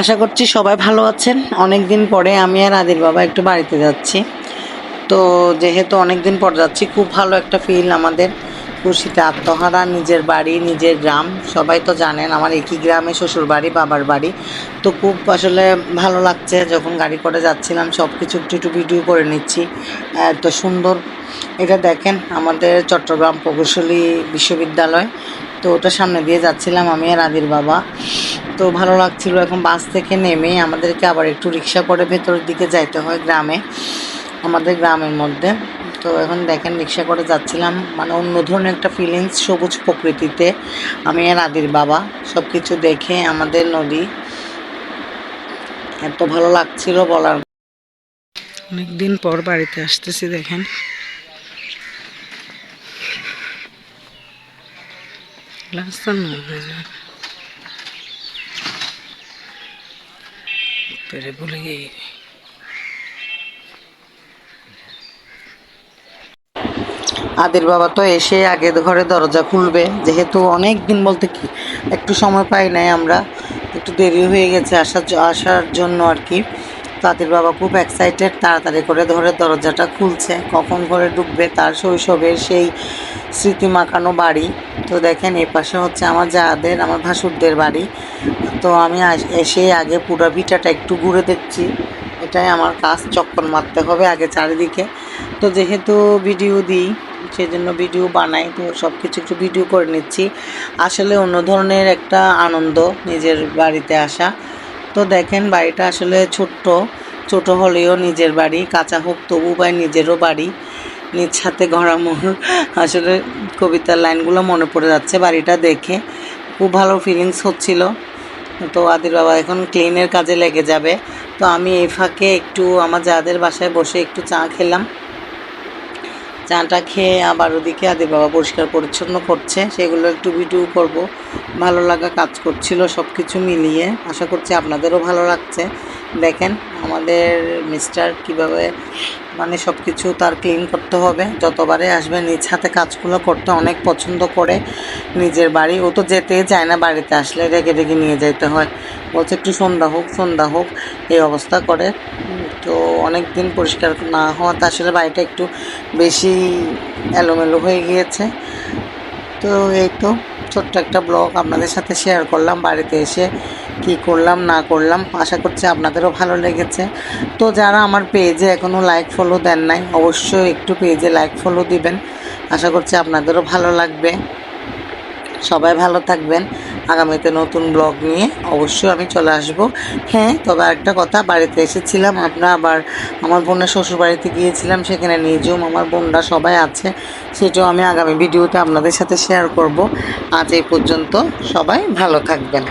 আশা করছি সবাই ভালো আছেন। অনেক দিন পরে আমি আর আদির বাবা একটু বাড়িতে যাচ্ছি। তো যেহেতু অনেক দিন পর যাচ্ছি, খুব ভালো একটা ফিল আমাদের। খুশিতে আত্মহারা, নিজের বাড়ি, নিজের গ্রাম। সবাই তো জানেন আমার একই গ্রামে শ্বশুর বাড়ি, বাবার বাড়ি। তো খুব আসলে ভালো লাগছে যখন গাড়ি করে যাচ্ছিলাম সব কিছু একটু একটু ভিডিও করে নিচ্ছি। এত সুন্দর। এটা দেখেন আমাদের চট্টগ্রাম প্রকৌশলী বিশ্ববিদ্যালয়। তো ওটা সামনে দিয়ে যাচ্ছিলাম আমি আর আদির বাবা। তো ভালো লাগছিল এখন বাস থেকে নেমে আমাদেরকে আবার একটু রিক্সা করে ভেতরের দিকে যাইতে হয় গ্রামে, আমাদের গ্রামের মধ্যে। তো এখন দেখেন রিক্সা করে যাচ্ছিলাম মানে অন্য ধরনের একটা ফিলিংস সবুজ প্রকৃতিতে। আমি আর আদির বাবা সব কিছু দেখে আমাদের নদী এত ভালো লাগছিল বলার। অনেকদিন পর বাড়িতে আসতেছি দেখেন। না পেরে ভুলে গিয়ে আদির বাবা তো এসে আগে ঘরে দরজা খুলবে, যেহেতু অনেক দিন বলতে কি, একটু সময় পাই নাই আমরা, একটু দেরি হয়ে গেছে আসার আসার জন্য আর কি। তো আদির বাবা খুব এক্সাইটেড তাড়াতাড়ি করে ধরে দরজাটা খুলছে। কখন ঘরে ঢুকবে তার শৈশবের সেই স্মৃতি মাখানো বাড়ি। তো দেখেন এই পাশে হচ্ছে আমার যাদের, আমার ভাসুরদের বাড়ি। তো আমি এসে আগে পুরো ভিটাটা একটু ঘুরে দেখছি। এটাই আমার কাজ, চক্কর মারতে হবে আগে চারিদিকে। তো যেহেতু ভিডিও দিই সেই জন্য ভিডিও বানাই, তো সব কিছু একটু ভিডিও করে নিচ্ছি। আসলে অন্য ধরনের একটা আনন্দ নিজের বাড়িতে আসা। তো দেখেন বাড়িটা আসলে ছোট্ট, ছোট হলেও নিজের বাড়ি, কাঁচা হোক তবু বা নিজেরও বাড়ি। নিজ গড়া মোহর আসলে কবিতার লাইনগুলো মনে পড়ে যাচ্ছে বাড়িটা দেখে। খুব ভালো ফিলিংস হচ্ছিল। তো আদির বাবা এখন ক্লিনের কাজে লেগে যাবে। তো আমি এই ফাঁকে একটু আমার যাদের বাসায় বসে একটু চা খেলাম। চাটা খেয়ে আবার ওদিকে আদির বাবা পরিষ্কার পরিচ্ছন্ন করছে। সেগুলো একটু ভিডিও করব। ভালো লাগা কাজ করছিল সব কিছু মিলিয়ে। আশা করছি আপনাদেরও ভালো লাগছে। দেখেন, আমাদের মিস্টার কীভাবে মানে সব কিছু তার ক্লিন করতে হবে। যতবারে আসবে নিজ হাতে কাজগুলো করতে অনেক পছন্দ করে। নিজের বাড়ি, ও তো যেতেই চায় না বাড়িতে আসলে রেগে রেগে নিয়ে যেতে হয়। বলছে একটু সন্ধ্যা হোক সন্ধ্যা হোক, এই অবস্থা করে। তো অনেক দিন পরিষ্কার না হওয়াতে আসলে বাড়িটা একটু বেশি এলোমেলো হয়ে গিয়েছে। তো এই তো। ছোট্ট একটা ব্লগ আপনাদের সাথে শেয়ার করলাম, বাড়িতে এসে কি করলাম, না করলাম, আশা করছি আপনাদেরও ভালো লেগেছে। তো যারা আমার পেজে এখনও লাইক ফলো দেন নাই, অবশ্যই একটু পেজে লাইক ফলো দিবেন। আশা করছি আপনাদেরও ভালো লাগবে। সবাই ভালো থাকবেন। আগামীতে নতুন ব্লগ নিয়ে অবশ্যই আমি চলে আসব। হ্যাঁ তবে আরেকটা কথা, বাড়িতে এসেছিলাম আপনার আবার আমার বোনের শ্বশুর বাড়িতে গিয়েছিলাম, সেখানে নিজেও আমার বোনরা সবাই আছে, সেটাও আমি আগামী ভিডিওতে আপনাদের সাথে শেয়ার করব। আজ এই পর্যন্ত সবাই ভালো থাকবেন।